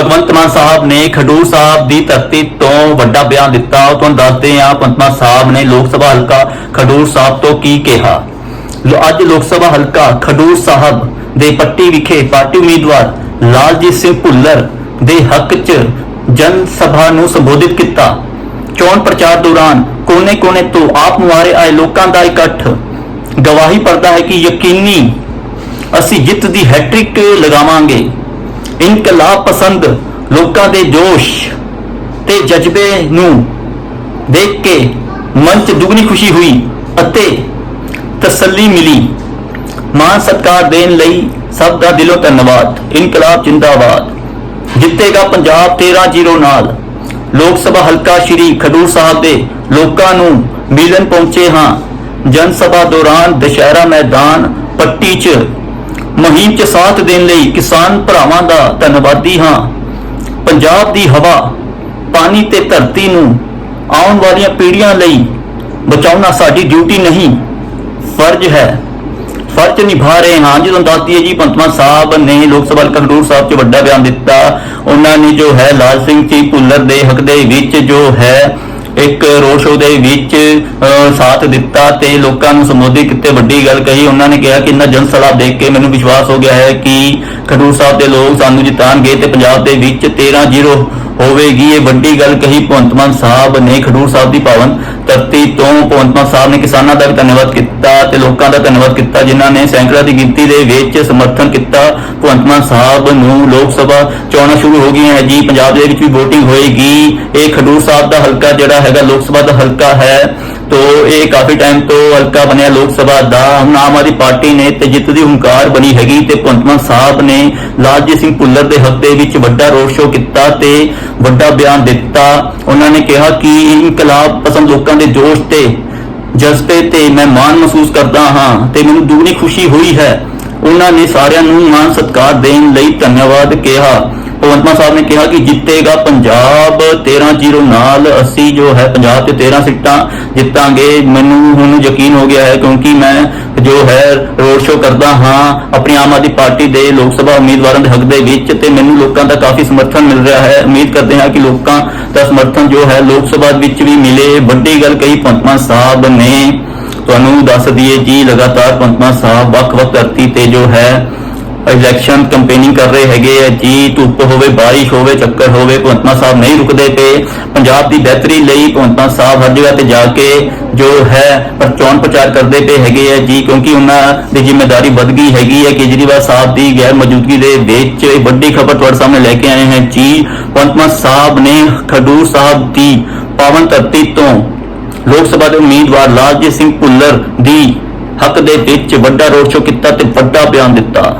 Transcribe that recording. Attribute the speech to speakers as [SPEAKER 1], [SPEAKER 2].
[SPEAKER 1] ਭਗਵੰਤ ਮਾਨ ਸਾਹਿਬ ਨੇ ਖਡੂਰ ਸਾਹਿਬ ਦੀ ਧਰਤੀ ਤੋਂ ਵੱਡਾ ਬਿਆਨ ਦਿੱਤਾ। ਤੁਹਾਨੂੰ ਦੱਸਦੇ ਹਾਂ, ਭਗਵੰਤ ਮਾਨ ਸਾਹਿਬ ਨੇ ਲੋਕ ਸਭਾ ਹਲਕਾ ਖਡੂਰ ਸਾਹਿਬ ਤੋਂ ਕੀ ਕਿਹਾ? ਅੱਜ ਲੋਕ ਸਭਾ ਹਲਕਾ ਖਡੂਰ ਸਾਹਿਬ ਦੇ ਪੱਟੀ ਵਿਖੇ ਪਾਰਟੀ ਉਮੀਦਵਾਰ ਲਾਲਜੀਤ ਸਿੰਘ ਭੁੱਲਰ ਦੇ ਹੱਕ 'ਚ ਜਨ ਸਭਾ ਨੂੰ ਸੰਬੋਧਿਤ ਕੀਤਾ। ਚੋਣ ਪ੍ਰਚਾਰ ਦੌਰਾਨ ਕੋਨੇ-ਕੋਨੇ ਤੋਂ ਆਪ ਮੁਹਾਰੇ ਆਏ ਲੋਕਾਂ ਦਾ ਇਕੱਠ। ਗਵਾਹੀ ਭਰਦਾ ਹੈ ਕਿ ਯਕੀਨੀ ਅਸੀਂ ਜਿੱਤ ਦੀ ਹੈਟ੍ਰਿਕ ਲਗਾਵਾਂਗੇ। ਇਨਕਲਾਬ ਪਸੰਦ ਲੋਕਾਂ ਦੇ ਜੋਸ਼ ਤੇ ਜਜ਼ਬੇ ਨੂੰ ਦੇਖ ਕੇ ਮਨ 'ਚ ਦੁਗਣੀ ਖੁਸ਼ੀ ਹੋਈ ਅਤੇ ਤਸੱਲੀ ਮਿਲੀ। ਮਾਨ ਸਤਕਾਰ ਦੇਣ ਲਈ ਸਭ ਦਾ ਦਿਲੋਂ ਧੰਨਵਾਦ। ਇਨਕਲਾਬ ਜਿੰਦਾਬਾਦ। ਜਿੱਤੇਗਾ ਪੰਜਾਬ 13-0 ਨਾਲ। ਲੋਕ ਸਭਾ ਹਲਕਾ ਸ਼੍ਰੀ ਖਡੂਰ ਸਾਹਿਬ ਦੇ ਲੋਕਾਂ ਨੂੰ ਮਿਲਣ ਪਹੁੰਚੇ ਹਾਂ। ਜਨ ਸਭਾ ਦੌਰਾਨ ਦੁਸ਼ਹਿਰਾ ਮੈਦਾਨ ਪੱਟੀ 'ਚ ਮੁਹਿੰਮ 'ਚ ਸਾਥ ਦੇਣ ਲਈ ਕਿਸਾਨ ਭਰਾਵਾਂ ਦਾ ਧੰਨਵਾਦੀ ਹਾਂ। ਪੰਜਾਬ ਦੀ ਹਵਾ, ਪਾਣੀ ਤੇ ਧਰਤੀ ਨੂੰ ਆਉਣ ਵਾਲੀਆਂ ਪੀੜ੍ਹੀਆਂ ਲਈ ਬਚਾਉਣਾ ਸਾਡੀ ਡਿਊਟੀ ਨਹੀਂ, ਫਰਜ਼ ਹੈ। ਫਰਜ਼ ਨਿਭਾ ਰਹੇ ਹਾਂ। ਜਦੋਂ ਦੱਸਦੀ ਹੈ ਜੀ ਪੰਤਮਾ ਸਾਹਿਬ ਨੇ ਲੋਕ ਸਭਾ ਕੰਡੂਰ ਸਾਹਿਬ 'ਚ ਵੱਡਾ ਬਿਆਨ ਦਿੱਤਾ। ਉਹਨਾਂ ਨੇ ਜੋ ਹੈ ਲਾਲ ਸਿੰਘ ਜੀ ਭੁੱਲਰ ਦੇ ਹੱਕ ਦੇ ਵਿੱਚ ਜੋ ਹੈ ਇੱਕ ਰੋਡ ਸ਼ੋਅ ਦੇ ਵਿੱਚ ਸਾਥ ਦਿੱਤਾ ਤੇ ਲੋਕਾਂ ਨੂੰ ਸੰਬੋਧਿਤ ਕੀਤੇ, ਵੱਡੀ ਗੱਲ ਕਹੀ। ਉਹਨਾਂ ਨੇ ਕਿਹਾ ਕਿ ਇਹਨਾਂ ਜਨ ਸਲਾਹ ਦੇਖ ਕੇ ਮੈਨੂੰ ਵਿਸ਼ਵਾਸ ਹੋ ਗਿਆ ਹੈ ਕਿ ਖਡੂਰ ਸਾਹਿਬ ਦੇ ਲੋਕ ਸਾਨੂੰ ਜਿਤਾਣਗੇ ਤੇ ਪੰਜਾਬ ਦੇ ਵਿੱਚ 13-0 ਹੋਵੇਗੀ। ਇਹ ਵੱਡੀ ਗੱਲ ਕਹੀ ਭਗਵੰਤ ਮਾਨ ਸਾਹਿਬ ਨੇ ਖਡੂਰ ਸਾਹਿਬ ਦੀ ਪਾਵਨ ਧਰਤੀ ਤੋਂ। ਭਗਵੰਤ ਮਾਨ ਸਾਹਿਬ ਨੇ ਕਿਸਾਨਾਂ ਦਾ ਵੀ ਧੰਨਵਾਦ ਕੀਤਾ ਤੇ ਲੋਕਾਂ ਦਾ ਧੰਨਵਾਦ ਕੀਤਾ, ਜਿਨ੍ਹਾਂ ਨੇ ਸੈਂਕੜਾਂ ਦੀ ਗਿਣਤੀ ਦੇ ਵਿੱਚ ਸਮਰਥਨ ਕੀਤਾ। ਭਗਵੰਤ ਮਾਨ ਸਾਹਿਬ ਨੂੰ ਲੋਕ ਸਭਾ ਚੋਣਾਂ ਸ਼ੁਰੂ ਹੋ ਗਈਆਂ ਹੈ ਜੀ, ਪੰਜਾਬ ਦੇ ਵਿੱਚ ਵੀ VOTING ਹੋਏਗੀ। ਇਹ ਖਡੂਰ ਸਾਹਿਬ ਦਾ ਹਲਕਾ ਜਿਹੜਾ ਹੈਗਾ, ਲੋਕ ਸਭਾ ਦਾ ਹਲਕਾ ਹੈ। ਤੋ ਇਹ ਕਾਫੀ ਟਾਈਮ ਤੋਂ ਹਲਕਾ ਬਣਿਆ ਲੋਕ ਸਭਾ ਦਾ। ਹੁਣ ਆਮ ਆਦਮੀ ਪਾਰਟੀ ਨੇ ਤੇ ਜਿੱਤ ਦੀ ਹੰਕਾਰ ਬਣੀ ਹੈਗੀ ਤੇ ਭਗਵੰਤ ਮਾਨ ਸਾਹਿਬ ਨੇ ਲਾਲਜੀਤ ਸਿੰਘ ਭੁੱਲਰ ਦੇ ਹੱਕ ਦੇ ਵਿੱਚ ਵੱਡਾ ਰੋਡ ਸ਼ੋਅ ਕੀਤਾ ਤੇ ਵੱਡਾ ਬਿਆਨ ਦਿੱਤਾ। ਉਹਨਾਂ ਨੇ ਕਿਹਾ ਕਿ ਇਨਕਲਾਬ ਪਸੰਦ ਲੋਕਾਂ ਦੇ ਜੋਸ਼ ਤੇ ਜਜ਼ਬੇ ਤੇ ਮੈਂ ਮਾਣ ਮਹਿਸੂਸ ਕਰਦਾ ਹਾਂ ਤੇ ਮੈਨੂੰ ਦੁੱਗਣੀ ਖੁਸ਼ੀ ਹੋਈ ਹੈ। ਉਹਨਾਂ ਨੇ ਸਾਰਿਆਂ ਨੂੰ ਮਾਣ ਸਤਿਕਾਰ ਦੇਣ ਲਈ ਧੰਨਵਾਦ ਕਿਹਾ। ਭਗਵੰਤ ਮਾਨ ਸਾਹਿਬ ਨੇ ਕਿਹਾ ਕਿ ਜਿੱਤੇਗਾ ਪੰਜਾਬ 13-0 ਨਾਲ ਅਸੀਂ ਜੋ ਹੈ ਪੰਜਾਬ ਤੇ 13 ਸੀਟਾਂ ਜਿੱਤਾਂਗੇ। ਮੈਨੂੰ ਹੁਣ ਯਕੀਨ ਹੋ ਗਿਆ ਹੈ ਕਿਉਂਕਿ ਮੈਂ ਜੋ ਹੈ ਰੋਡ ਸ਼ੋਅ ਕਰਦਾ ਹਾਂ, ਆਪਣੀ ਆਮ ਆਦਮੀ ਪਾਰਟੀ ਦੇ ਲੋਕ ਸਭਾ ਉਮੀਦਵਾਰਾਂ ਦੇ ਹੱਕ ਦੇ ਵਿੱਚ ਤੇ ਮੈਨੂੰ ਲੋਕਾਂ ਦਾ ਕਾਫੀ ਸਮਰਥਨ ਮਿਲ ਰਿਹਾ ਹੈ। ਉਮੀਦ ਕਰਦੇ ਹਾਂ ਕਿ ਲੋਕਾਂ ਦਾ ਸਮਰਥਨ ਜੋ ਹੈ ਲੋਕ ਸਭਾ ਵਿੱਚ ਵੀ ਮਿਲੇ। ਵੱਡੀ ਗੱਲ ਕਹੀ ਭਗਵੰਤ ਮਾਨ ਸਾਹਿਬ ਨੇ। ਤੁਹਾਨੂੰ ਦੱਸ ਦਈਏ ਜੀ, ਲਗਾਤਾਰ ਭਗਵੰਤ ਮਾਨ ਸਾਹਿਬ ਵੱਖ-ਵੱਖ ਧਰਤੀ ਤੇ ਜੋ ਹੈ ਇਲੈਕਸ਼ਨ ਕੈਂਪੇਨਿੰਗ ਕਰ ਰਹੇ ਹੈਗੇ ਆ ਜੀ, ਧੁੱਪ ਹੋਵੇ, ਬਾਰਿਸ਼ ਹੋਵੇ, ਚੱਕਰ ਹੋਵੇ, ਭਗਵੰਤ ਮਾਨ ਸਾਹਿਬ ਨਹੀਂ ਰੁਕਦੇ ਪਏ ਪੰਜਾਬ ਦੀ ਬਿਹਤਰੀ ਲਈ ਭਗਵੰਤ ਮਾਨ ਸਾਹਿਬ ਹਰ ਜਗ੍ਹਾ ਤੇ ਜਾ ਕੇ ਜੋ ਹੈ ਚੋਣ ਪ੍ਰਚਾਰ ਕਰਦੇ ਪਏ ਹੈਗੇ ਆ ਜੀ, ਕਿਉਂਕਿ ਉਹਨਾਂ ਦੀ ਜ਼ਿੰਮੇਵਾਰੀ ਵੱਧ ਗਈ ਹੈਗੀ ਹੈ ਕੇਜਰੀਵਾਲ ਸਾਹਿਬ ਦੀ ਗੈਰ ਮੌਜੂਦਗੀ ਦੇ ਵਿੱਚ ਇਹ ਵੱਡੀ ਖਬਰ ਤੁਹਾਡੇ ਸਾਹਮਣੇ ਲੈ ਕੇ ਆਏ ਹਾਂ ਜੀ। ਭਗਵੰਤ ਮਾਨ ਸਾਹਿਬ ਨੇ ਖਡੂਰ ਸਾਹਿਬ ਦੀ ਪਾਵਨ ਧਰਤੀ ਤੋਂ ਲੋਕ ਸਭਾ ਦੇ ਉਮੀਦਵਾਰ ਲਾਲਜੀਤ ਸਿੰਘ ਭੁੱਲਰ ਦੀ ਹੱਕ ਦੇ ਵਿੱਚ ਵੱਡਾ ਰੋਡ ਸ਼ੋਅ ਕੀਤਾ ਤੇ ਵੱਡਾ ਬਿਆਨ ਦਿੱਤਾ।